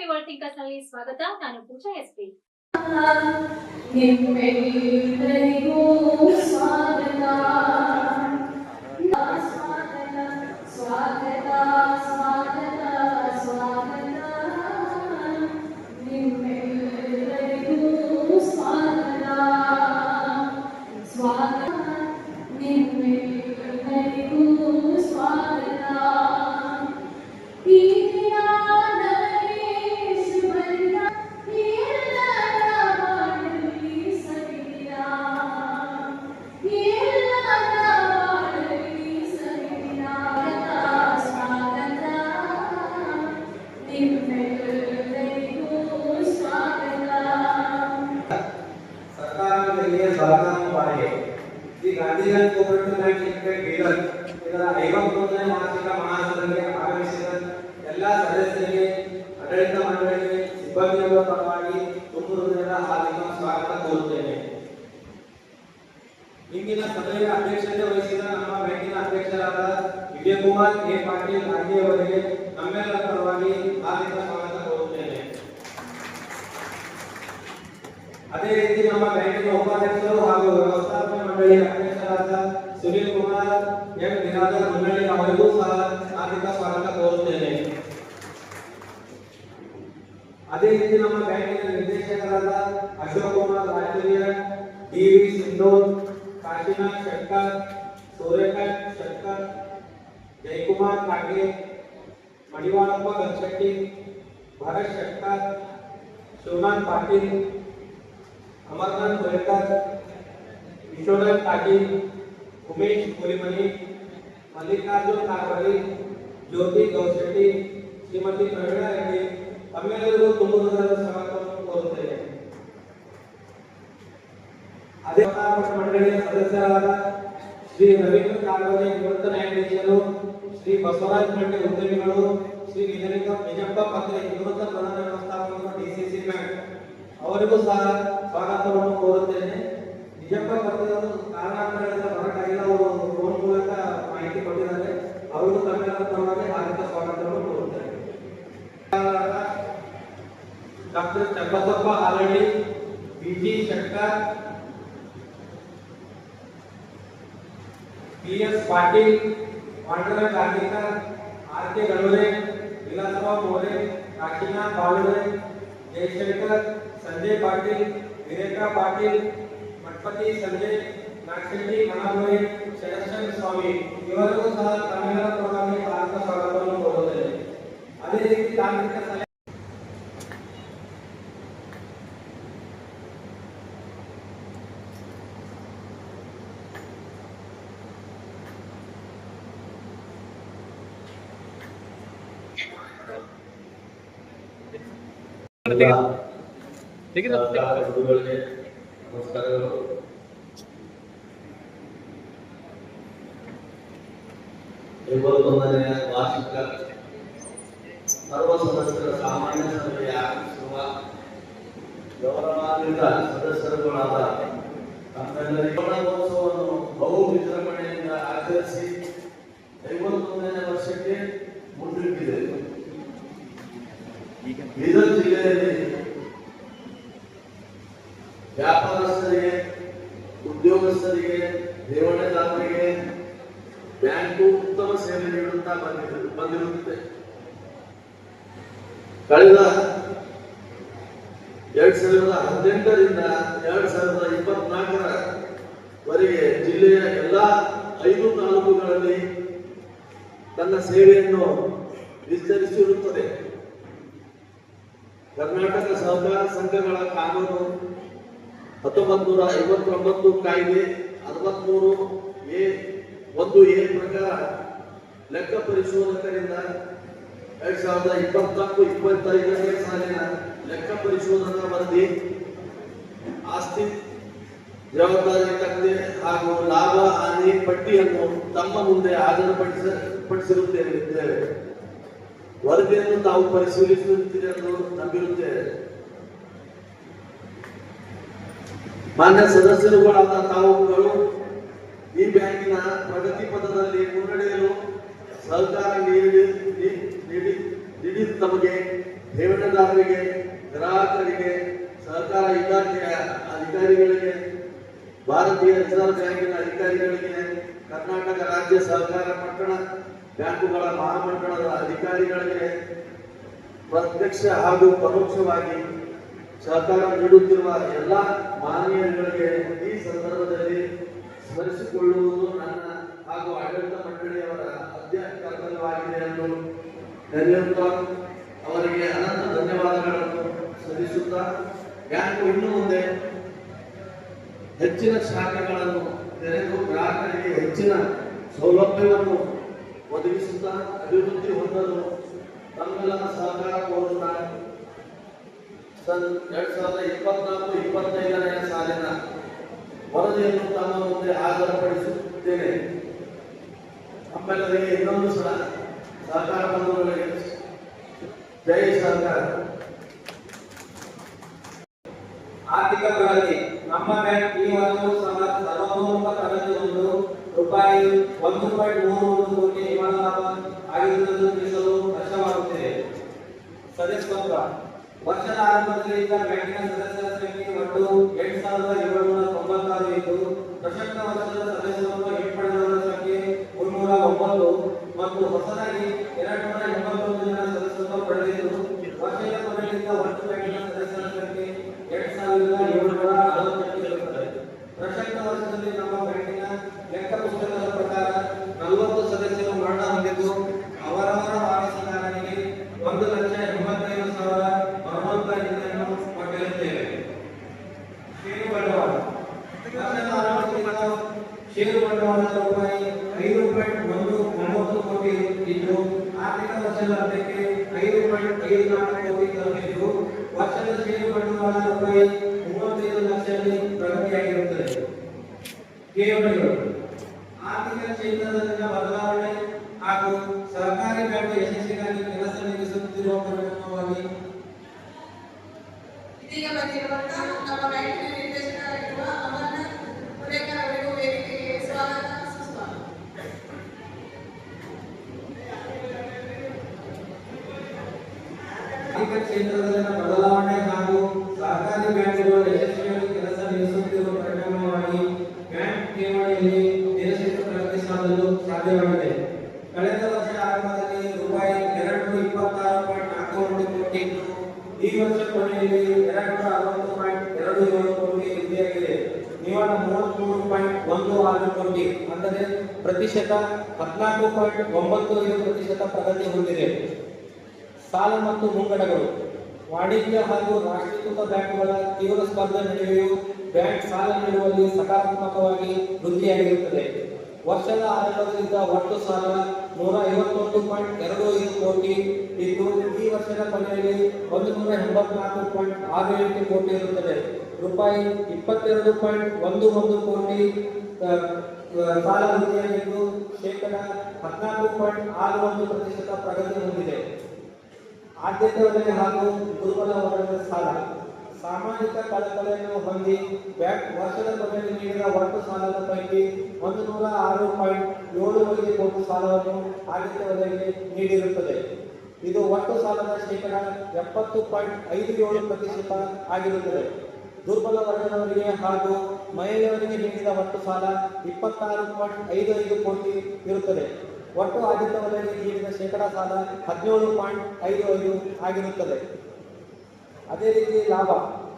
Rukmi world ಥಿಂಕರ್ಸ್ನಲ್ಲಿ ಸ್ವಾಗತ ನಾನು ಪೂಜಾ S P ನಿಮ್ಮೆಲ್ಲರಿಗೂ ಸ್ವಾಗತ ಸ್ವಾಗತ ಸ್ವಾಗತ ಸ್ವಾಗತ ಸ್ವಾಗತ ಅದೇ ರೀತಿ ನಮ್ಮ ಬ್ಯಾಂಕಿನ ಉಪಾಧ್ಯಕ್ಷರು ಹಾಗೂ ವ್ಯವಸ್ಥಾಪನಾ ಮಂಡಳಿಯ ಅಧ್ಯಕ್ಷರಾದ ಸುನೀಲ್ ಕುಮಾರ್, ಎಂ. ಬಿರಾದರ್ ಮುನ್ನಳ್ಳಿ ಅವರಿಗೂ ಸಹ ಹಾರ್ದಿಕ ಸ್ವಾಗತ ಕೋರುತ್ತೇನೆ. ಅದೇ ರೀತಿ ನಮ್ಮ ಬ್ಯಾಂಕಿನ ನಿರ್ದೇಶಕರಾದ ಅಶೋಕ್ ಕುಮಾರ್ ರಾಜಕೀಯ ಡಿ. ವಿ. ಸಿಂಧೂರ್, ಕಾಶಿನಾಥ್ ಶೆಟ್ಟರ್ ಸೂರ್ಯಕಾಂತ್ ಶೆಟ್ಟರ್ ಜಯಕುಮಾರ್ ಕಾಗೆ ಮಡಿವಾಳಪ್ಪ ಗಂಚಟ್ಟಿ, ಭರತ್ ಶೆಟ್ಟರ್ ಶಿವನಾಥ್ ಪಾಟೀಲ್ अमरनाथ गोयकर विश्वनाथ पाटील उमेश पुरीमणी मल्लिकार्जुन कारवारी ಜ್ಯೋತಿ ಗೌಶೆಟ್ಟಿ ಶ್ರೀಮತಿ ಪ್ರವೀಣಾ ರೆಡ್ಡಿ ತಮ್ಮೆಲ್ಲರಿಗೂ ತುಂಬ ಹೃದಯದ ಸ್ವಾಗತವನ್ನು ಕೋರುತ್ತೇನೆ ಅದೇ ವ್ಯವಸ್ಥಾಪಕ ಮಂಡಳಿಯ ಸದಸ್ಯರಾದ ಶ್ರೀ ರವೀಂದ್ರ ಕಾಗವರಿ ನಿವೃತ್ತ ನ್ಯಾಯಾಧೀಶರು ಶ್ರೀ ಬಸವರಾಜ್ ಮಂಡ್ಯ ಉದ್ಯಮಿಗಳು ಶ್ರೀ ನಿಜಲಿಂಗ ನಿಜಪ್ಪ ಪತ್ರೆ ನಿವೃತ್ತ ಪ್ರಧಾನ ವ್ಯವಸ್ಥಾಪಕರು ಡಿಸಿಸಿ ಬ್ಯಾಂಕ್ ಅವರಿಗೂ ಸಹ ಸ್ವಾಗತವನ್ನು ಕೋರುತ್ತೇನೆ. ನಿಜಪ್ಪ ಪತ್ರಿಯವರು ಕಾರಣಾಂತರಗಳಿಂದ ಬರಕ್ಕಾಗಿಲ್ಲ ಅವರು ಫೋನ್ ಮೂಲಕ ಮಾಹಿತಿ ಕೊಟ್ಟಿದ್ದಾರೆ. ಅವರು ತಮ್ಮೆಲ್ಲರ ಪರವಾಗಿ ಹಾರ್ದಿಕ ಸ್ವಾಗತವನ್ನು ಕೋರುತ್ತೇನೆ doctor Channabasappa Halalli B G Shettar P S Patil Panduranga Gandhikar R K Ganore Vilasrao More Kashinath Balure Jayashankar, Sanjay Patil Virendra Patil Mathapati Sanjay Nagashetty Mahaboyi Sharashan Swami ಇವರಿಗೂ ಸಹ ತಮ್ಮೆಲ್ಲರ ಪರವಾಗಿ ಹಾರ್ದಿಕ ಸ್ವಾಗತವನ್ನು ಕೋರುತ್ತೇನೆ ಅದೇ ರೀತಿ ತಾಂತ್ರಿಕ ಸಲಹೆ ಸರ್ಕಾರ ಗುರುಗಳಿಗೆ ನಮಸ್ಕಾರಗಳು. ಐವತ್ತೊಂದನೆಯ ವಾರ್ಷಿಕ ಸರ್ವ ಸದಸ್ಯರ ಸಾಮಾನ್ಯ ಸಭೆಯ ಗೌರವಾನ್ವಿತ ಸದಸ್ಯರುಗಳಾದ ಮಹೋತ್ಸವವನ್ನು ಬಹು ವಿಜೃಂಭಣೆಯಿಂದ ಆಚರಿಸಿ ಐವತ್ತೊಂದನೇ ವರ್ಷಕ್ಕೆ ಮುಂದಿಟ್ಟಿದೆ ಬೀದರ್ ಜಿಲ್ಲೆಯಲ್ಲಿ ಉದ್ಯೋಗಸ್ಥರಿಗೆ ಠೇವಣಿದಾರರಿಗೆ ಬ್ಯಾಂಕು ಉತ್ತಮ ಸೇವೆ ನೀಡುತ್ತಾ ಬಂದಿರು, ಬಂದಿರುತ್ತದೆ. ಕಳೆದ ಎರಡ್ ಸಾವಿರದ ಹದಿನೆಂಟರಿಂದ ಎರಡ್ ಸಾವಿರದ ಇಪ್ಪತ್ನಾಲ್ಕರ ವರೆಗೆ ಜಿಲ್ಲೆಯ ಎಲ್ಲ ಐದು ತಾಲೂಕುಗಳಲ್ಲಿ ತನ್ನ ಸೇವೆಯನ್ನು ವಿಸ್ತರಿಸಿರುತ್ತದೆ. ಕರ್ನಾಟಕ ಸಹಕಾರ ಸಂಘಗಳ ಕಾನೂನು ಹತ್ತೊಂಬತ್ತು ನೂರ ಐವತ್ತೊಂಬತ್ತು ಕಾಯ್ದೆ ಅರವತ್ಮೂರು ಎ ಒಂದು ಎ ಪ್ರಕಾರ ಲೆಕ್ಕ ಪರಿಶೋಧಕರಿಂದ ಎರಡ್ ಸಾವಿರದ ಇಪ್ಪತ್ನಾಲ್ಕು ಇಪ್ಪತ್ತೈದನೇ ಸಾಲಿನ ಲೆಕ್ಕ ಪರಿಶೋಧನಾ ವರದಿ, ಆಸ್ತಿ, ಜವಾಬ್ದಾರಿ ತಕ್ಕದೆ ಹಾಗೂ ಲಾಭ, ಹಾನಿ, ಪಟ್ಟಿಯನ್ನು ತಮ್ಮ ಮುಂದೆ ಹಾಜರುಪಡಿಸ ಪಡಿಸಿರುತ್ತೇವೆ ವರದಿಯನ್ನು ತಾವು ಪರಿಶೀಲಿಸುತ್ತೀರಿ ಎಂದು ನಂಬಿರುತ್ತೇವೆ. ಮಾನ್ಯ ಸದಸ್ಯರುಗಳಾದ ತಾವುಗಳು ಈ ಬ್ಯಾಂಕಿನ ಪ್ರಗತಿ ಪಥದಲ್ಲಿ ಮುನ್ನಡೆಯಲು ಸಹಕಾರ ನೀಡಿ ನೀಡಿ ತಮಗೆ ಠೇವಣಿದಾರರಿಗೆ, ಗ್ರಾಹಕರಿಗೆ, ಸಹಕಾರ ಇಲಾಖೆಯ ಅಧಿಕಾರಿಗಳಿಗೆ, ಭಾರತೀಯ ರಿಸರ್ವ್ ಬ್ಯಾಂಕಿನ ಅಧಿಕಾರಿಗಳಿಗೆ, ಕರ್ನಾಟಕ ರಾಜ್ಯ ಸಹಕಾರ ಪಟ್ಟಣ ಬ್ಯಾಂಕುಗಳ ಮಹಾಮಂಡಳದ ಅಧಿಕಾರಿಗಳಿಗೆ ಪ್ರತ್ಯಕ್ಷ ಹಾಗೂ ಪರೋಕ್ಷವಾಗಿ ಸಹಕಾರ ನೀಡುತ್ತಿರುವ ಎಲ್ಲ ಮಾನ್ಯಗಳಿಗೆ ಈ ಸಂದರ್ಭದಲ್ಲಿ ಸ್ಮರಿಸಿಕೊಳ್ಳುವುದು ನನ್ನ ಹಾಗೂ ಆಡಳಿತ ಮಂಡಳಿಯವರ ಅಧ್ಯಕ್ಷ ಕರ್ತವ್ಯವಾಗಿದೆ ಎಂದು ನೆನೆಯುತ್ತಾ ಅವರಿಗೆ ಅನಂತ ಧನ್ಯವಾದಗಳನ್ನು ಸಲ್ಲಿಸುತ್ತಾ ಬ್ಯಾಂಕು ಇನ್ನು ಮುಂದೆ ಹೆಚ್ಚಿನ ಶಾಖೆಗಳನ್ನು, ತೆರೆದು ಗ್ರಾಹಕರಿಗೆ ಹೆಚ್ಚಿನ ಸೌಲಭ್ಯವನ್ನು ಒದಗಿಸುತ್ತಾ ಅಭಿವೃದ್ಧಿ ಹೊಂದಲು ತಮ್ಮೆಲ್ಲರ ಸಹಕಾರ ಕೋರುತ್ತಾ ಸನ್ ಎರಡ್ ಸಾವಿರದ ಇಪ್ಪತ್ನಾಲ್ಕು ಇಪ್ಪತ್ತೈದನೆಯ ಸಾಲಿನ ವರದಿಯನ್ನು ತಮ್ಮ ಮುಂದೆ ಹಾಜರುಪಡಿಸುತ್ತೇನೆ ಆಮೇಲೆ ಇನ್ನೊಂದು ಸಲ ಸಹಕಾರ ಬಂಧುಗಳಿಗೆ ಜೈ ಸರ್ಕಾರ. ಆರ್ಥಿಕ ಪ್ರಗತಿ. ನಮ್ಮ ಬ್ಯಾಂಕ್ ಈ ವರ್ಷವೂ ಸಹ ಸರ್ವತೋಮುಖ ಹೊಂದು ರೂಪಾಯಿ ಒಂದು ಪಾಯಿಂಟ್ ಮೂರು ಒಂದು ಕೋಟಿ ನಿರ್ಮಾಣ ಲಾಭ ಆಗಿರುವುದನ್ನು ತಿಳಿಸಲು ಕಷ್ಟವಾಗುತ್ತಿದೆ. ಸದಸ್ಯತ್ವ ವರ್ಷದ ಆರಂಭದಲ್ಲಿ ಇದ್ದ ಬ್ಯಾಂಕಿನ ಸದಸ್ಯರ ಸಂಖ್ಯೆ ಒಟ್ಟು ಎಂಟು ಸಾವಿರದ ಏಳುನೂರ ತೊಂಬತ್ತಾರು ಇದ್ದು, ಪ್ರಸಕ್ತ ವರ್ಷದ ಸದಸ್ಯರನ್ನು ಹಿಂಪಡೆದವರ ಸಂಖ್ಯೆ ಮುನ್ನೂರ ಒಂಬತ್ತು ಮತ್ತು ಹೊಸದಾಗಿ ಎರಡು ನೂರ ಎಂಬತ್ತೊಂದು ಜನ ಸದಸ್ಯತ್ವ ಪಡೆದಿದ್ದು ವರ್ಷದ ಕೊನೆಯಿಂದ ಒಟ್ಟು ಬ್ಯಾಂಕಿನ ಸದಸ್ಯರ ಸಂಖ್ಯೆ ಎರಡ್ ಸಾವಿರದ ಏಳುನೂರ ಅರವತ್ತೆಂಟು ಇರುತ್ತದೆ ಪ್ರಸಕ್ತ ವರ್ಷದಲ್ಲಿ ನಮ್ಮ ಬ್ಯಾಂಕಿನ ಲೆಕ್ಕ ಪುಸ್ತಕದ ಪ್ರಕಾರ ನಲವತ್ತು ಸದಸ್ಯರು ಮರಣ ಹೊಂದಿದ್ದು ಅವರವರ ವಾರಸುದಾರರಿಗೆ ಒಂದು ಲಕ್ಷ ಎಂಬತ್ತೈದು ಸಾವಿರ ಮರಣೋತ್ತರ ನಿಧಿಯನ್ನು ಕೊಟ್ಟಿರುತ್ತೇವೆ ಷೇರು ಬಂಡವಾಳ ವರ್ಷದ ಆರಂಭದಿಂದ ಷೇರು ಬಂಡವಾಳದ ರೂಪಾಯಿ ಐದು ಪಾಯಿಂಟ್ ಒಂದು ಒಂಬತ್ತು ಕೋಟಿ ಇದ್ದು ಆರ್ಥಿಕ ವರ್ಷದ ಅಂತ್ಯಕ್ಕೆ ಐದು ಪಾಯಿಂಟ್ ಐದು ನಾಲ್ಕು ಕೋಟಿ ತಲುಪಿದ್ದು ವರ್ಷದ ಷೇರು ಬಂಡವಾಳ ರೂಪಾಯಿ ಮೂವತ್ತೈದು ಲಕ್ಷದಲ್ಲಿ ಪ್ರಗತಿಯಾಗಿರುತ್ತದೆ ಠೇವಣಿಗಳು ಆರ್ಥಿಕ ಕ್ಷೇತ್ರದಲ್ಲಿನ ಬದಲಾವಣೆ ಹಾಗೂ ಸಹಕಾರಿ ಬ್ಯಾಂಕ್ ಯಶಸ್ಸಿಗಾಗಿ ಕೆಲಸ ನಿರ್ವಹಿಸುತ್ತಿರುವ ಪರಿಣಾಮವಾಗಿ ಇದೀಗ ಬಂದಿರುವಂತಹ ನಮ್ಮ ಬ್ಯಾಂಕಿನ ನಿರ್ದೇಶಕರಾಗಿರುವ ಅಮರ್ನ ಹುರೇಕರ್ ಅವರಿಗೂ ವೇದಿಕೆಗೆ ಸ್ವಾಗತ ಸುಸ್ವಾಗತ ಆರ್ಥಿಕ ಕ್ಷೇತ್ರದಲ್ಲಿನ ಬದಲಾವಣೆ ಹಾಗೂ ಸಹಕಾರಿ ಬ್ಯಾಂಕುಗಳು ಯಶಸ್ವಿಯಾಗಿ ಕೆಲಸ ನಿರ್ವಹಿಸುತ್ತಿರುವ ಪರಿಣಾಮವಾಗಿ ಬ್ಯಾಂಕ್ ಠೇವಣಿಯಲ್ಲಿ ನಿರೀಕ್ಷಿತ ಪ್ರಗತಿ ಸಾಧಲು ಸಾಧ್ಯವಾಗಿದೆ ಕಳೆದ ವರ್ಷ ಆರಂಭದಲ್ಲಿ ರೂಪಾಯಿ ಎರಡು ಇಪ್ಪತ್ತಾರು ಪಾಯಿಂಟ್ ನಾಲ್ಕು ಒಂದು ಕೋಟಿ ಇದ್ದು ಈ ವರ್ಷ ಕೊನೆಯಲ್ಲಿ ಎರಡು ನೂರ ಅರವತ್ತು ಪಾಯಿಂಟ್ ಎರಡು ಏಳು ಕೋಟಿ ವೃದ್ಧಿಯಾಗಿದೆ ಮೂವತ್ಮೂರು ಪಾಯಿಂಟ್ ಒಂದು ಆರು ಕೋಟಿ ಅಂದರೆ ಪ್ರತಿಶತ ಹದಿನಾಲ್ಕು ಪಾಯಿಂಟ್ ಒಂಬತ್ತು ಐದು ಪ್ರತಿಶತ ಪ್ರಗತಿ ಹೊಂದಿದೆ. ಸಾಲ ಮತ್ತು ಮುಂಗಡಗಳು. ವಾಣಿಜ್ಯ ಹಾಗೂ ರಾಷ್ಟ್ರೀಕೃತ ಬ್ಯಾಂಕುಗಳ ತೀವ್ರ ಸ್ಪರ್ಧೆ ನಡುವೆಯೂ ಬ್ಯಾಂಕ್ ಸಾಲ ನೀಡುವಲ್ಲಿ ಸಕಾರಾತ್ಮಕವಾಗಿ ವೃದ್ಧಿಯಾಗಿರುತ್ತದೆ. ವರ್ಷದ ಆರಂಭದಲ್ಲಿದ್ದ ಒಟ್ಟು ಸಾಲ ನೂರ ಐವತ್ತೊಂದು ಪಾಯಿಂಟ್ ಎರಡು ಐದು ಕೋಟಿ. ಇದ್ದು ಈ ವರ್ಷದ ಕೊನೆಯಲ್ಲಿ ಒಂದು ನೂರ ಎಂಬತ್ನಾಲ್ಕು ಪಾಯಿಂಟ್ ಆರು ಎಂಟು ಕೋಟಿ ಇರುತ್ತದೆ. ರೂಪಾಯಿ ಇಪ್ಪತ್ತೆರಡು ಪಾಯಿಂಟ್ ಒಂದು ಒಂದು ಕೋಟಿ ಸಾಲ ವೃದ್ಧಿಯಾಗಿದ್ದು ಶೇಕಡ ಹದಿನಾಲ್ಕು ಪಾಯಿಂಟ್ ಆರು ಒಂದು ಪ್ರತಿಶತ ಪ್ರಗತಿ ಹೊಂದಿದೆ. ಆದ್ಯತೆ ವಲಯ ಹಾಗೂ ದುರ್ಬಲ ವರ್ಗದ ಸಾಲ. ಸಾಮಾಜಿಕ ಕಳಕಳಿಯನ್ನು ಹೊಂದಿ ಬ್ಯಾಂಕ್ ವರ್ಷದ ಕೊನೆಯಲ್ಲಿ ನೀಡಿದ ಒಟ್ಟು ಸಾಲದ ಪೈಕಿ ಒಂದು ನೂರ ಆರು ಪಾಯಿಂಟ್ ಏಳು ಐದು ಕೋಟಿ ಸಾಲವನ್ನು ಆದ್ಯತೆ ವಲಯಕ್ಕೆ ನೀಡಿರುತ್ತದೆ. ಇದು ಒಟ್ಟು ಸಾಲದ ಶೇಕಡ ಎಪ್ಪತ್ತು ಪಾಯಿಂಟ್ ಐದು ಏಳು ಪ್ರತಿಶತ ಆಗಿರುತ್ತದೆ. ದುರ್ಬಲ ವರ್ಗದವರಿಗೆ ಹಾಗೂ ಮಹಿಳೆಯವರಿಗೆ ನೀಡಿದ ಒಟ್ಟು ಸಾಲ ಇಪ್ಪತ್ತಾರು ಪಾಯಿಂಟ್ ಐದು ಐದು ಕೋಟಿ ಇರುತ್ತದೆ. ಒಟ್ಟು ಆದ್ಯತೆ ವಲಯಕ್ಕೆ ನೀಡಿದ ಶೇಕಡಾ ಸಾಲ ಹದಿನೇಳು ಪಾಯಿಂಟ್ ಐದು ಐದು ಆಗಿರುತ್ತದೆ. ಅದೇ ರೀತಿ ಲಾಭ.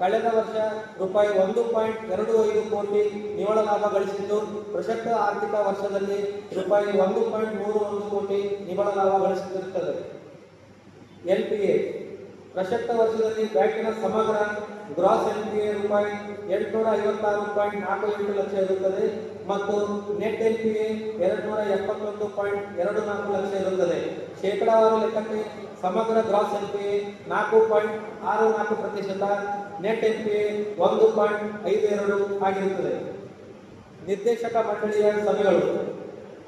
ಕಳೆದ ವರ್ಷ ರೂಪಾಯಿ ಒಂದು ಪಾಯಿಂಟ್ ಎರಡು ಐದು ಕೋಟಿ ನಿವ್ವಳ ಲಾಭ ಗಳಿಸಿದ್ದು, ಪ್ರಸಕ್ತ ಆರ್ಥಿಕ ವರ್ಷದಲ್ಲಿ ರೂಪಾಯಿ ಒಂದು ಪಾಯಿಂಟ್ ಮೂರು ಒಂದು ಕೋಟಿ ನಿವ್ವಳ ಲಾಭ ಗಳಿಸುತ್ತಿರುತ್ತದೆ. L P A. ಪ್ರಸಕ್ತ ವರ್ಷದಲ್ಲಿ ಬ್ಯಾಂಕಿನ ಸಮಗ್ರ ಗ್ರಾಸ್ ಎನ್ ಪಿ ಎ ರೂಪಾಯಿ ಎಂಟುನೂರ ಐವತ್ತಾರು ಪಾಯಿಂಟ್ ನಾಲ್ಕು ಎಂಟು ಲಕ್ಷ ಇರುತ್ತದೆ ಮತ್ತು ನೆಟ್ ಎನ್ ಪಿ ಎ ಎರಡು ನೂರ ಎಪ್ಪತ್ತೊಂದು ಪಾಯಿಂಟ್ ಎರಡು ನಾಲ್ಕು ಲಕ್ಷ ಇರುತ್ತದೆ. ಶೇಕಡಾವಾರು ಲೆಕ್ಕಕ್ಕೆ ಸಮಗ್ರ ಗ್ರಾಸ್ ಎನ್ ಪಿ ಎ ನಾಲ್ಕು ಪಾಯಿಂಟ್ ಆರು ನಾಲ್ಕು ಪ್ರತಿಶತ, ನೆಟ್ ಎನ್ ಪಿ ಎ ಒಂದು ಪಾಯಿಂಟ್ ಐದು ಎರಡು ಆಗಿರುತ್ತದೆ. ನಿರ್ದೇಶಕ ಮಂಡಳಿಯ ಸಭೆಗಳು.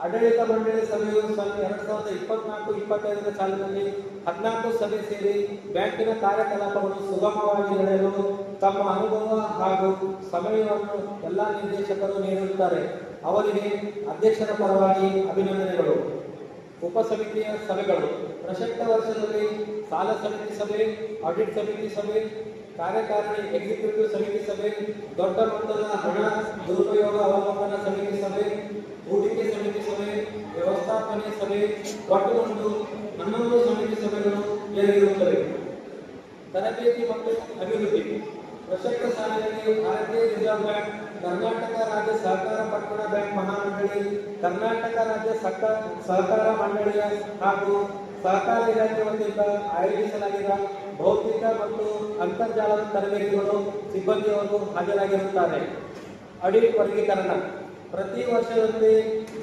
ಆಡಳಿತ ಮಂಡಳಿ ಸಭೆಯು ಎರಡ್ ಸಾವಿರದ ಇಪ್ಪತ್ನಾಲ್ಕು, ಇಪ್ಪತ್ತೈದರ ಸಾಲಿನಲ್ಲಿ ಹದಿನಾಲ್ಕು ಸಭೆ ಸೇರಿ ಬ್ಯಾಂಕಿನ ಕಾರ್ಯಕಲಾಪಗಳು ಸುಗಮವಾಗಿ ನಡೆಯಲು ತಮ್ಮ ಅನುಭವ ಹಾಗೂ ಸಮಯವನ್ನು ಎಲ್ಲಾ ನಿರ್ದೇಶಕರು ನೀಡಿರುತ್ತಾರೆ. ಅವರಿಗೆ ಅಧ್ಯಕ್ಷರ ಪರವಾಗಿ ಅಭಿನಂದನೆಗಳು. ಉಪಸಮಿತಿಯ ಸಭೆಗಳು. ಪ್ರಸಕ್ತ ವರ್ಷದಲ್ಲಿ ಸಾಲ ಸಮಿತಿ ಸಭೆ, ಆಡಿಟ್ ಸಮಿತಿ ಸಭೆ, ಕಾರ್ಯಕಾರಿಣಿ ಎಕ್ಸಿಕ್ಯೂಟಿವ್ ಸಮಿತಿ ಸಭೆ, ದೊಡ್ಡ ಮೊತ್ತದ ಹಣ ದುರುಪಯೋಗ ಅವಲೋಕನ ಸಮಿತಿ ಸಭೆ ಹೂಡಿಕೆ ಸಮಿತಿ ಸಭೆ, ವ್ಯವಸ್ಥಾಪನೆ ಸಭೆ ಒಟ್ಟುಗೊಂಡು ಹನ್ನೊಂದು ಸಮಿತಿ ಸಭೆಗಳು ಜರುಗಿರುತ್ತವೆ ತರಬೇತಿ ಮತ್ತು ಅಭಿವೃದ್ಧಿ. ಪ್ರಸಕ್ತ ಸಾಲಿನಲ್ಲಿ ಭಾರತೀಯ ರಿಸರ್ವ್ ಬ್ಯಾಂಕ್, ಕರ್ನಾಟಕ ರಾಜ್ಯ ಸಹಕಾರ ಪಟ್ಟಣ ಬ್ಯಾಂಕ್ ಮಹಾಮಂಡಳಿ, ಕರ್ನಾಟಕ ರಾಜ್ಯ ಸಹಕ, ಸಹಕಾರ ಮಂಡಳಿಯ ಹಾಗೂ ಸಹಕಾರ ಇಲಾಖೆ ವತಿಯಿಂದ ಆಯೋಜಿಸಲಾಗಿದ್ದ ಭೌತಿಕ ಮತ್ತು ಅಂತರ್ಜಾಲದ ತರಬೇತಿಗಳು ಸಿಬ್ಬಂದಿಯವರು ಹಾಜರಾಗಿರುತ್ತಾರೆ. ಅಡಿ ವರ್ಗೀಕರಣ. ಪ್ರತಿ ವರ್ಷದಲ್ಲಿ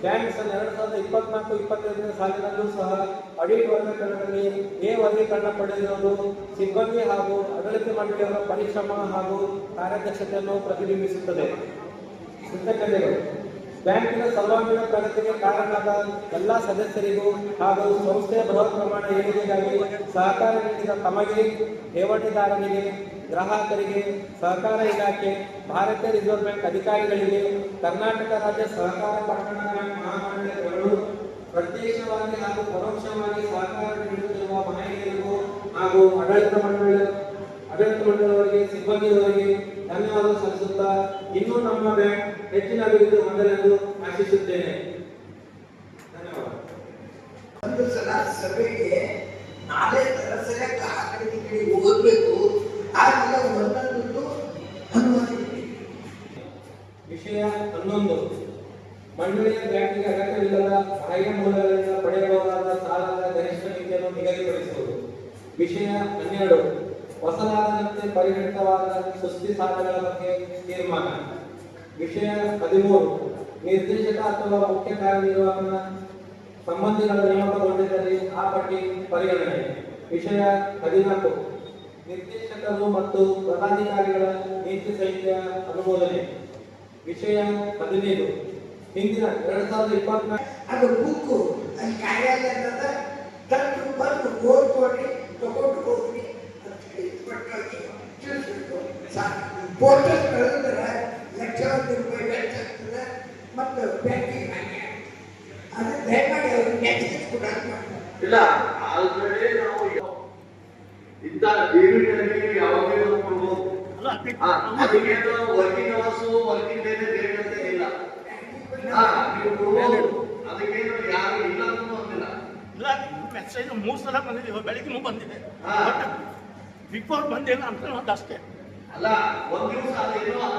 ಬ್ಯಾಂಕ್ ಸನ್ ಎರಡು ಸಾವಿರದ ಇಪ್ಪತ್ನಾಲ್ಕು, ಇಪ್ಪತ್ತೈದನೇ ಸಾಲಿನಲ್ಲೂ ಸಹ ಅಡಿಟ್ ವರ್ಗೀಕರಣದಲ್ಲಿ ಎ ವರ್ಗೀಕರಣ ಪಡೆದಿರುವುದು ಸಿಬ್ಬಂದಿ ಹಾಗೂ ಆಡಳಿತ ಮಂಡಳಿಯವರ ಪರಿಶ್ರಮ ಹಾಗೂ ಕಾರ್ಯದಕ್ಷತೆಯನ್ನು ಪ್ರತಿಬಿಂಬಿಸುತ್ತದೆ. ಕೃತಜ್ಞತೆಗಳು. ಬ್ಯಾಂಕಿನ ಸರ್ವಾಂಗೀಣ ಪ್ರಗತಿಗೆ ಕಾರಣದ ಎಲ್ಲ ಸದಸ್ಯರಿಗೂ ಹಾಗೂ ಸಂಸ್ಥೆಯ ಬೃಹತ್ ಪ್ರಮಾಣ ಏರಿಕೆಗಾಗಿ ಸಹಕಾರ ನೀಡಿದ ತಮಗೆ ಠೇವಣಿದಾರರಿಗೆ ಗ್ರಾಹಕರಿಗೆ ಸಹಕಾರ ಇಲಾಖೆ, ಭಾರತೀಯ ರಿಸರ್ವ್ ಬ್ಯಾಂಕ್ ಅಧಿಕಾರಿಗಳಿಗೆ ಕರ್ನಾಟಕ ರಾಜ್ಯ ಸಹಕಾರ ಪಟ್ಟಣ ಬ್ಯಾಂಕ್ ಮಹಾಮಂಡಳಿಗಳು ಪ್ರತ್ಯಕ್ಷವಾಗಿ ಹಾಗೂ ಪರೋಕ್ಷವಾಗಿ ಸಹಕಾರ ನೀಡುತ್ತಿರುವ ಮಹಿಳೆಯರಿಗೂ ಹಾಗೂ ಆಡಳಿತ ಮಂಡಳಿ, ಆಡಳಿತ ಮಂಡಳಿಯವರಿಗೆ, ಸಿಬ್ಬಂದಿಯವರಿಗೆ ಧನ್ಯವಾದ ಸಲ್ಲಿಸುತ್ತಾ ಇನ್ನೂ ನಮ್ಮ ಬ್ಯಾಂಕ್ ಹೆಚ್ಚಿನ ಅಭಿವೃದ್ಧಿ ಹೊಂದಲೆಂದು ಆಶಿಸುತ್ತೇನೆ. ಧನ್ಯವಾದ. ಸಭೆಗೆ ನಾಳೆ ಗ್ರಾಹಕರಿಗೆ ಕಡೆ ಓದಬೇಕು ಆಮೇಲೆ ಒಂದೊಂದು ಅನುಮತಿ ವಿಷಯ ಹನ್ನೊಂದು ಮಂಡಳಿಯ ಬ್ಯಾಂಕಿಗೆ ಅಗತ್ಯವಿಲ್ಲದ ಬಾಹ್ಯ ಮೂಲಗಳಿಂದ ಪಡೆಯಬಹುದಾದ ಸಾಲದ ಗರಿಷ್ಠ ಮಿತಿಯನ್ನು ನಿಗದಿಪಡಿಸುವುದು. ವಿಷಯ ಹನ್ನೆರಡು. ಹೊಸದಾದಂತೆ ಪರಿಗಣಿತವಾದ ಸುಸ್ತಿ ಸಾಲಗಳ ಬಗ್ಗೆ ತೀರ್ಮಾನ. ವಿಷಯ ಹದಿಮೂರು. ನಿರ್ದೇಶಕ ಅಥವಾ ಮುಖ್ಯ ಕಾರ್ಯನಿರ್ವಹಣ ಸಂಬಂಧಿಗಳ ನೇಮಕಗೊಂಡಿದ್ದರೆ ಆ ಪಟ್ಟಿ ಪರಿಗಣನೆ. ವಿಷಯ ಹದಿನಾಲ್ಕು. ನಿರ್ದೇಶಕರು ಮತ್ತು ಪದಾಧಿಕಾರಿಗಳ ನೀತಿ ಸಂಹಿತೆಯ ಅನುಮೋದನೆ. ವಿಷಯ ಹದಿನೈದು. ಹಿಂದಿನ ಎರಡ್ ಸಾವಿರದ ಇಪ್ಪತ್ನಾಲ್ಕು ಅದು ಬುಕ್ಕು. ಅಲ್ಲಿ ಕಾರ್ಯಾಲಯದ ತಂದು ಬಂದು ಓದ್ಕೊಡಿ ತಗೊಂಡು ಹೋಗಿ ಅಂತ ಕಳೆದ್ರೆ ಲಕ್ಷಾಂತರ ರೂಪಾಯಿ ವೆಚ್ಚ ಆಗ್ತದೆ. ಮತ್ತು ಬ್ಯಾಂಕಿಗೆ ಹಾಗೆ ಅದು ದಯಮಾಡಿ ಕೂಡ ಇಲ್ಲ ಆಲ್ರೆಡಿ ನಾವು ಯಾವ- ಇಂಥ ಡಿವಿಡೆಂಡ್ ಯಾವಾಗಲೂ ಅದಕ್ಕೇನು ವರ್ಕಿಂಗ್ ಅವರ್ಸು ವರ್ಕಿಂಗ್ ಡೇ ಬೇರೆ ಅಂತ ಇಲ್ಲ. ಹಾ, ನೀವು ಕೊಡ್ಬೋದು ಅದಕ್ಕೇನು ಯಾರು ಇಲ್ಲ ಅಂತ ಅಂದಿಲ್ಲ. ಇಲ್ಲ ಮೆಸೇಜ್ ಮೂರು ಸಲ ಬಂದಿದೆ ಬೆಳಿಗ್ಗೆ ಬಂದಿದೆ. ಬಿಫೋರ್ ಬಂದಿಲ್ಲ ಅಂತ ಅಷ್ಟೇ. ಅಲ್ಲ ಒಂದು ದಿವಸ ಅದೇನೋ ನಾವು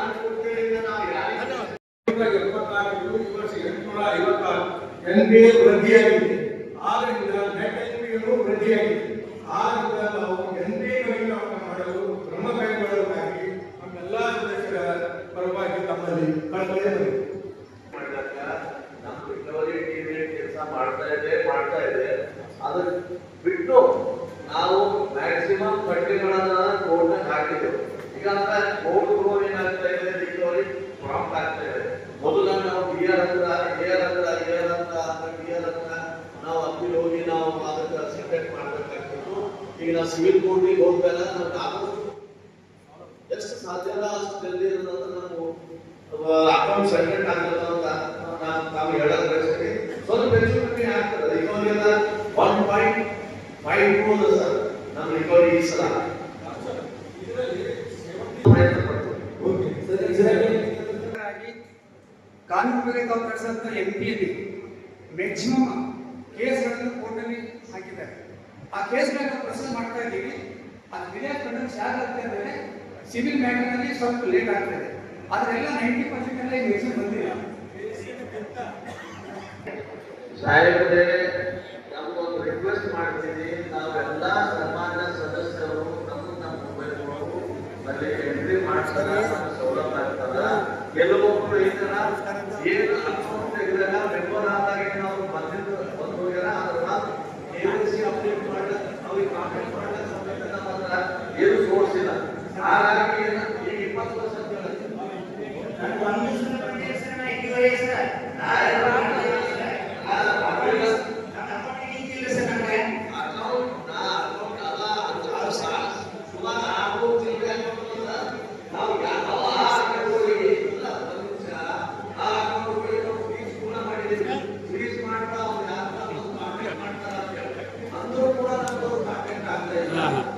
ಎನ್ ಪಿ ಎ ವೃದ್ಧಿಯಾಗಿದೆ. ಆದ್ರಿಂದ ನೆಟ್ ಎನ್ ವೃದ್ಧಿಯಾಗಿದೆ. ಆದ್ರಿಂದ ನಾವು ಎನ್ ಪಿ ಮಾಡಲು ಕ್ರಮ ಕೈಗೊಳ್ಳಬೇಕಾಗಿ ನಮ್ಮೆಲ್ಲ ಸದಸ್ಯರ ಪರವಾಗಿ ತಮ್ಮಲ್ಲಿ ಕಳಕಳಿಯ ಮಾಡಿದಾಗ ನಮ್ಮ ರಿಕವರಿ ಟೀಮ್ ಕೆಲಸ ಮಾಡ್ತಾ ಇದೆ ಮಾಡ್ತಾ ಇದೆ ಅದನ್ನ ಬಿಟ್ಟು ನಾವು ಮ್ಯಾಕ್ಸಿಮಮ್ ಪಟ್ಟಿಗಳನ್ನ ಕೋರ್ಟ್ ಹಾಕಿದ್ದೆವು ಈಗ ಕೋರ್ಟ್ ರೋಡ್ ಏನಾಗ್ತಾ ಇದೆ ರಿಕವರಿ ಪ್ರಾಂಪ್ಟ್ ಆಗ್ತಾ ಇದೆ ಮೊದಲ ನಾವು ಬಿ ಆರ್ ಹತ್ರ ಎ ಆರ್ ಹತ್ರ ಎ ಆರ್ ಹತ್ರ ಬಿ ಆರ್ ಹತ್ರ ನಾವು ಅಪ್ಪೀಲ್ ಹೋಗಿ ನಾವು ಅದಕ್ಕೆ ಸೆಪರೇಟ್ ಮಾಡ್ಬೇಕಾಗ್ತಿತ್ತು ಈಗ ನಾವು ಸಿವಿಲ್ ಕೋರ್ಟಿಗೆ ಹೋಗ್ಬೇಡ ನಮ್ಗೆ ಆದಷ್ಟು ಎಷ್ಟು ಸಾಧ್ಯ ಅಲ್ಲ ಅಷ್ಟು ಜಲ್ದಿ ಇರೋದಂತ ನಾವು ಅಕೌಂಟ್ ಸೆಪರೇಟ್ ಆಗಲ್ಲ ಅಂತ ನಾನು ತಾವು ಹೇಳೋದು ಬಯಸ್ತೀನಿ ಸ್ವಲ್ಪ ಹೆಚ್ಚು ಕಮ್ಮಿ ಆಗ್ತದೆ ರಿಕವರಿಯಲ್ಲ ಒನ್ ಪಾಯಿಂಟ್ ಫೈವ್ ಟೂ ಅದ ಸರ್ ನಮ್ಮ ರಿಕವರಿ ಈ ಸಲ ಪ್ರಯತ್ನ ಪಡ್ತೀವಿ ಕಾನೂನು ಬಗ್ಗೆ ಕಳಿಸಿದಂಥ ಎಂ ಪಿಯಲ್ಲಿ ಮ್ಯಾಕ್ಸಿಮಮ್ ಕೇಸ್ಗಳನ್ನು ಕೋರ್ಟಲ್ಲಿ ಹಾಕಿದ್ದಾರೆ ಆ ಕೇಸ್ಗಳನ್ನ ಪ್ರೊಸೆಸ್ ಮಾಡ್ತಾ ಇದ್ದೀವಿ ಅದು ವಿಲೇಜ್ ಕಂಡನ್ಸ್ ಯಾಕಾಗ್ತಾ ಅಂದರೆ ಸಿವಿಲ್ ಮ್ಯಾಟರ್ನಲ್ಲಿ ಸ್ವಲ್ಪ ಲೇಟ್ ಆಗ್ತದೆ ಅದರೆಲ್ಲ ನೈಂಟಿ ಪರ್ಸೆಂಟ್ ಎಲ್ಲ ಈಗ ಬಂದಿಲ್ಲ. ಸಾಹೇಬ್ರೆ, ನಮಗೊಂದು ರಿಕ್ವೆಸ್ಟ್ ಮಾಡ್ತೀನಿ. ನಾವೆಲ್ಲ ಸಮಾಜ ಸದಸ್ಯರು ನಮ್ಮ ನಮ್ಮ ಮೊಬೈಲ್ಗಳು ಅಲ್ಲಿ ಎಂಟ್ರಿ ಮಾಡ್ತಾರೆ ಸವಲತ್ತು ಆಗ್ತದ. ಕೆಲವೊಬ್ರು ಏನರ ಏನು ಅಕೌಂಟ್ ತೆಗೆದಾಗ ಮೆಂಬರ್ ಆದಾಗ ನಾವು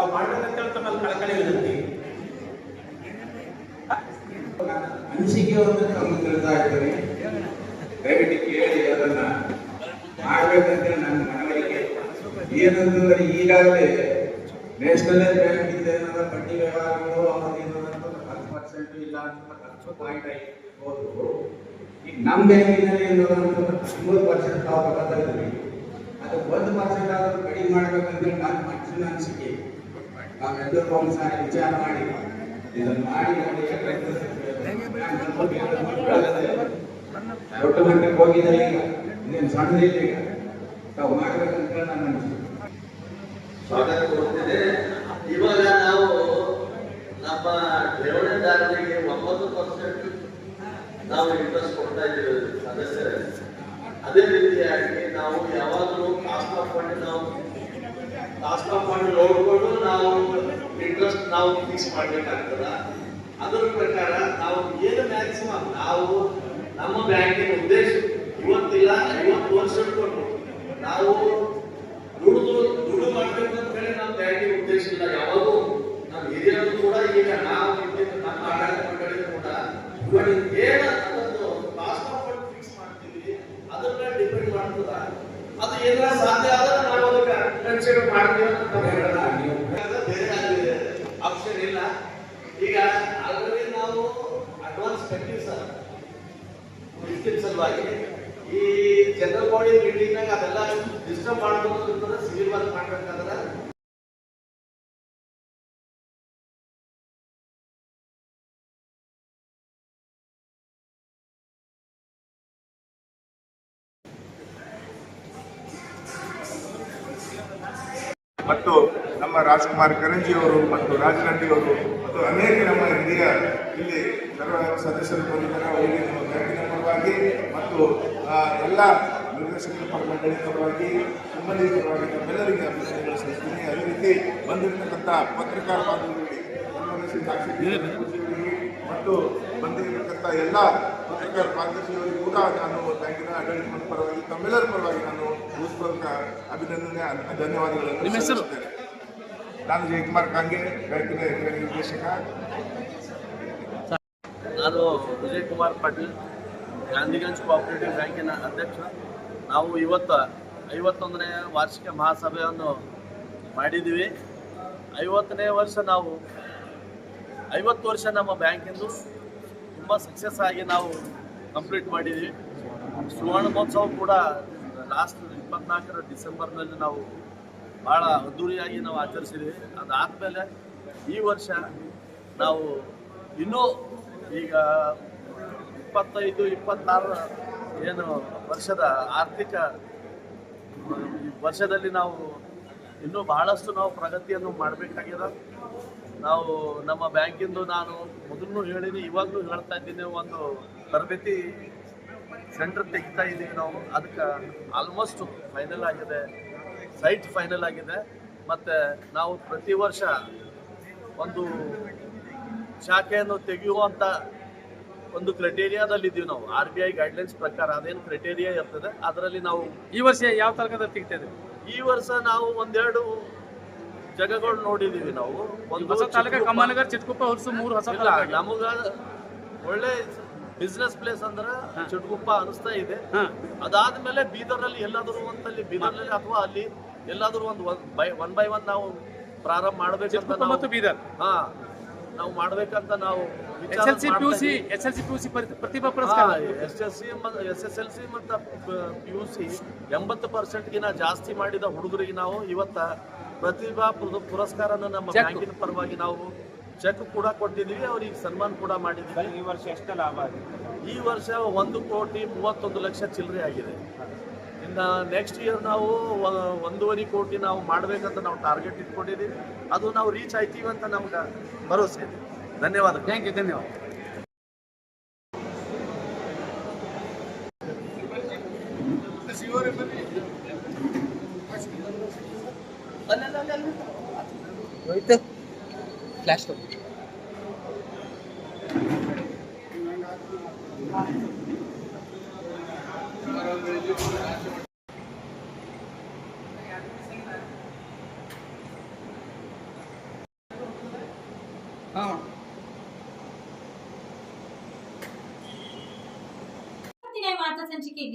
ತಾವು ಮಾಡಬೇಕಂತ ತಮ್ಮಲ್ಲಿ ಕಳಕಳಿ ವಿನಂತಿ ಅನಿಸಿಕೆಯನ್ನು ತಮ್ಮ ತಿಳಿಸ್ತಾ ಇದ್ದೇನೆ ದಯವಿಟ್ಟು ಕೇಳಿ ಅದನ್ನ ಮಾಡ್ಬೇಕಂತ ನನ್ನ ಮನವರಿಕೆ. ಏನಂತಂದ್ರೆ ಈಗಾಗಲೇ ನ್ಯಾಷನಲ್ ಬ್ಯಾಂಕ್ ಇಂದ ಏನಾದ್ರು ಬಡ್ಡಿ ವ್ಯವಹಾರಗಳು ಅವ್ರದ್ದು ಏನಾದ್ರು ಹತ್ತು ಪರ್ಸೆಂಟ್ ಇಲ್ಲ ಅಂತ ಹತ್ತು ಪಾಯಿಂಟ್ ಐದು ಈಗ ನಮ್ಮ ಬ್ಯಾಂಕಿನಲ್ಲಿ ಏನದ ಅಂತಂದ್ರೆ ಹದಿಮೂರು ಪರ್ಸೆಂಟ್ ನಾವು ತಗೋತಾ ಅದು ಒಂದು ಪರ್ಸೆಂಟ್ ಆದ್ರೂ ಕಡಿಮೆ ಮಾಡ್ಬೇಕಂತೇಳಿ ನನ್ನ ಮನಸ್ಸಿನ ಅನಿಸಿಕೆ ನಾವೆಲ್ಲರೂ ಒಂದು ಸಾರಿ ವಿಚಾರ ಮಾಡಿ, ಇದನ್ನು ಮಾಡಿ ದೊಡ್ಡ ಮಟ್ಟಕ್ಕೆ ಹೋಗಿದೆ ಈಗ. ಇನ್ನೇನು ಸಣ್ಣದಿಲ್ಲ ಈಗ. ತಾವು ಮಾಡ್ಬೇಕಂತ ನನ್ನ ಸ್ವಾಗತ ಕೊಡ್ತೇನೆ ಇವಾಗ ನಾವು ನಮ್ಮ ಠೇವಣಿದಾರರಿಗೆ ಒಂಬತ್ತು ಪರ್ಸೆಂಟ್ ನಾವು ಇಂಟ್ರೆಸ್ಟ್ ಕೊಡ್ತಾ ಇದ್ದೀವಿ ಸದಸ್ಯರಲ್ಲಿ ಅದೇ ರೀತಿಯಾಗಿ ನಾವು ಯಾವಾಗಲೂ ಕಾಸ್ಟ್ ಆಫ್ ಫಂಡ್ ನಾವು ಫಂಡ್ ನೋಡಿಕೊಂಡು ನಾವು ಇಂಟ್ರೆಸ್ಟ್ ನಾವು ಫಿಕ್ಸ್ ಮಾಡ್ಬೇಕಾಗ್ತದ. ಅದರ ಪ್ರಕಾರ ನಾವು ಏನು ಮ್ಯಾಕ್ಸಿಮಮ್ ನಾವು ನಮ್ಮ ಬ್ಯಾಂಕಿನ ಉದ್ದೇಶ ಇವತ್ತಿಲ್ಲ ಇವತ್ತು ವರ್ಷ ಇಟ್ಕೊಂಡು ನಾವು ದುಡಿದು ದುಡ್ಡು ಮಾಡ್ಬೇಕು ಅಂತ ಹೇಳಿ ನಮ್ಮ ಬ್ಯಾಂಕಿನ ಉದ್ದೇಶ ಇಲ್ಲ. ಯಾವಾಗೂ ನಮ್ಮ ಹಿರಿಯರು ಕೂಡ ಈಗ ನಾವು ನಮ್ಮ ಆಡಳಿತ ಮಂಡಳಿ ಕೂಡ ಇವಾಗ ಏನು ಅದೊಂದು ಕಾಸ್ಟ್ ಆಫ್ ಫಂಡ್ ಫಿಕ್ಸ್ ಮಾಡ್ತೀವಿ ಅದ್ರ ಮೇಲೆ ಡಿಪೆಂಡ್ ಮಾಡ್ತದ ಅದು ಏನಾರ ಸಾಧ್ಯ ಆದ್ರೆ ನಾವು ಅದಕ್ಕೆ ಕನ್ಸಿಡರ್ ಮಾಡ್ತೀವಿ ಅಂತ ನಾವು ಹೇಳಲ್ಲ ಅದು ಬೇರೆ ಆಪ್ಷನ್ ಇಲ್ಲ ಈಗ ಆಲ್ರೆಡಿ ನಾವು ಅಡ್ವಾನ್ಸ್ ಕಟ್ಟಿವಿ ಸರ್ ಇದಕ್ಕಿನ ಸಲುವಾಗಿ ಈ ಜನರಲ್ ಬಾಡಿ ಮೀಟಿಂಗ್ನಾಗ ಅದೆಲ್ಲ ಡಿಸ್ಟರ್ಬ್ ಮಾಡ್ಬೋದು ಅಂತಂದ್ರೆ ಸಿವಿಲ್ ವರ್ಕ್ ಮಾಡ್ಬೇಕಾದ್ರೆ ಮತ್ತು ನಮ್ಮ ರಾಜ್ಕುಮಾರ್ ಕರಂಜಿ ಅವರು ಮತ್ತು ರಾಜನಂದಿ ಅವರು ಮತ್ತು ಅನೇಕ ನಮ್ಮ ಹಿರಿಯ ಇಲ್ಲಿ ಸರ್ವ ಸದಸ್ಯರು ಬಂದಿದ್ದಾರೆ. ಅವರಿಗೆ ನಮ್ಮ ಪರವಾಗಿ ಮತ್ತು ಎಲ್ಲ ನಿರ್ದೇಶಕರ ಮಂಡಳಿ ಪರವಾಗಿ ಸಿಬ್ಬಂದಿ ಪರವಾಗಿ ನಮ್ಮೆಲ್ಲರಿಗೆ ಅಭಿನಂದನೆಗಳು ಸಲ್ಲಿಸ್ತೀನಿ. ಅದೇ ರೀತಿ ಬಂದಿರತಕ್ಕಂಥ ಪತ್ರಕಾರ ಬಾಂಧವರಿಗೆ ಮತ್ತು ಬಂದಿರತಕ್ಕಂಥ ಎಲ್ಲ ಪತ್ರಕಾರ ಬಾಂಧವರಿಗೆ ಕೂಡ ನಾನು ಬ್ಯಾಂಕಿನ ಆಡಳಿತ ಪರವಾಗಿ ತಮ್ಮೆಲ್ಲರ ಪರವಾಗಿ ನಾನು ಹೃತ್ಪೂರ್ವಕ ಅಭಿನಂದನೆ ಧನ್ಯವಾದಗಳನ್ನು ಸಲ್ಲಿಸುತ್ತೇನೆ. ನಾನು ಜಯಕುಮಾರ್ ಕಾಂಗೆ ಬ್ಯಾಂಕಿನ ನಿರ್ದೇಶಕ. ನಾನು ವಿಜಯ್ ಕುಮಾರ್ ಪಾಟೀಲ್. ಗಾಂಧಿಗಂಜ್ ಕೋಆಪರೇಟಿವ್ ಬ್ಯಾಂಕಿನ ಅಧ್ಯಕ್ಷ. ನಾವು ಇವತ್ತು ಐವತ್ತೊಂದನೇ ವಾರ್ಷಿಕ ಮಹಾಸಭೆಯನ್ನು ಮಾಡಿದ್ದೀವಿ. ಐವತ್ತನೇ ವರ್ಷ ನಾವು, ಐವತ್ತು ವರ್ಷ ನಮ್ಮ ಬ್ಯಾಂಕಿಂದು ತುಂಬ ಸಕ್ಸಸ್ ಆಗಿ ನಾವು ಕಂಪ್ಲೀಟ್ ಮಾಡಿದ್ದೀವಿ. ಸುವರ್ಣ ಮಹೋತ್ಸವ ಕೂಡ ಲಾಸ್ಟ್ ಇಪ್ಪತ್ನಾಲ್ಕರ ಡಿಸೆಂಬರ್ನಲ್ಲಿ ನಾವು ಭಾಳ ಅದ್ದೂರಿಯಾಗಿ ನಾವು ಆಚರಿಸಿದ್ವಿ ಅದಾದಮೇಲೆ ಈ ವರ್ಷ ನಾವು ಇನ್ನೂ ಈಗ ಇಪ್ಪತ್ತೈದು, ಇಪ್ಪತ್ತಾರು ಏನು ವರ್ಷದ ಆರ್ಥಿಕ ವರ್ಷದಲ್ಲಿ ನಾವು ಇನ್ನೂ ಬಹಳಷ್ಟು ನಾವು ಪ್ರಗತಿಯನ್ನು ಮಾಡಬೇಕಾಗಿದೆ. ನಾವು ನಮ್ಮ ಬ್ಯಾಂಕಿಂದು ನಾನು ಮೊದಲು ಹೇಳಿನಿ, ಇವಾಗಲೂ ಹೇಳ್ತಾ ಇದ್ದೀನಿ, ಒಂದು ತರಬೇತಿ ಸೆಂಟರ್ ತೆಗಿತಾ ಇದ್ದೀವಿ ನಾವು. ಅದಕ್ಕೆ ಆಲ್ಮೋಸ್ಟ್ ಫೈನಲ್ ಆಗಿದೆ ಸೈಟ್ ಫೈನಲ್ ಆಗಿದೆ. ಮತ್ತು ನಾವು ಪ್ರತಿ ವರ್ಷ ಒಂದು ಶಾಖೆಯನ್ನು ತೆಗೆಯುವಂಥ ಒಂದು ಕ್ರೈಟೇರಿಯಾದಲ್ಲಿ ಇದ್ದೀವಿ ನಾವು. ಆರ್ ಬಿ ಐ ಗೈಡ್ಲೈನ್ಸ್ ಪ್ರಕಾರ ಅದೇನು ಕ್ರೈಟೇರಿಯಾ ಇರ್ತದೆ ಅದರಲ್ಲಿ ನಾವು ಈ ವರ್ಷ ಯಾವ ತರಗತಿ ಸಿಗ್ತದೆ ಈ ವರ್ಷ ನಾವು ಒಂದೆರಡು ಜಾಗಗಳು ನೋಡಿದೀವಿ ನಾವು. ಒಂದು ಹೊಸ ತಾಲೂಕ ಕಮ್ಮನಗರ್ ಚಿತ್ಕುಪ್ಪ ಹುರ್ಸು ಮೂರು ಹೊಸ ನಮಗ ಒಳ್ಳೆ ಬಿಸ್ನೆಸ್ ಪ್ಲೇಸ್ ಅಂದ್ರ ಚಿಟ್ಕುಪ್ಪ ಅನಿಸ್ತಾ ಇದೆ. ಅದಾದ್ಮೇಲೆ ಅದಾದ್ಮೇಲೆ ಬೀದರಲ್ಲಿ ಎಲ್ಲಾದರೂ ಒಂದಲ್ಲಿ ಬೀದರ್ನಲ್ಲಿ ಅಥವಾ ಅಲ್ಲಿ ಎಲ್ಲಾದರೂ ಒಂದು ಬೈ ಒನ್ ಬೈ ಒನ್ ನಾವು ಪ್ರಾರಂಭ ಮಾಡ್ಬೇಕಂತ ನಾವು ಬೀದರ್? ಹಾ ನಾವು ಮಾಡ್ಬೇಕಂತ ನಾವು S L C P U C S L C P U C ಪ್ರತಿಭಾ ಪುರಸ್ಕಾರ. S S C S S L C ಮತ್ತು ಪಿ ಯು ಸಿ ಎಂಬತ್ತು ಪರ್ಸೆಂಟ್ಗಿನ ಜಾಸ್ತಿ ಮಾಡಿದ ಹುಡುಗರಿಗೆ ನಾವು ಇವತ್ತ ಪ್ರತಿಭಾ ಪುರ- ಪುರಸ್ಕಾರನ ನಮ್ಮ. ಬ್ಯಾಂಕಿನ ಪರವಾಗಿ ನಾವು ಚೆಕ್ ಕೂಡ ಕೊಟ್ಟಿದ್ದೀವಿ ಅವ್ರಿಗೆ ಸನ್ಮಾನ ಕೂಡ ಮಾಡಿದ್ದೀವಿ. ಈ ವರ್ಷ ಎಷ್ಟು ಲಾಭ ಆಗಿದೆ? ಈ ವರ್ಷ ಒಂದು ಕೋಟಿ ಮೂವತ್ತೊಂದು ಲಕ್ಷ ಚಿಲ್ಲರೆ ಆಗಿದೆ. ಇನ್ನು ನೆಕ್ಸ್ಟ್ ಇಯರ್ ನಾವು ಒಂದೂವರೆ ಕೋಟಿ ನಾವು ಮಾಡಬೇಕಂತ ನಾವು ಟಾರ್ಗೆಟ್ ಇಟ್ಕೊಂಡಿದ್ದೀವಿ. ಅದು ನಾವು ರೀಚ್ ಆಯ್ತೀವಿ ಅಂತ ನಮ್ಗೆ ಭರವಸೆ ಇದೆ. ಧನ್ಯವಾದ. ಥ್ಯಾಂಕ್ ಯು ಧನ್ಯವಾದ. ಹಾಂ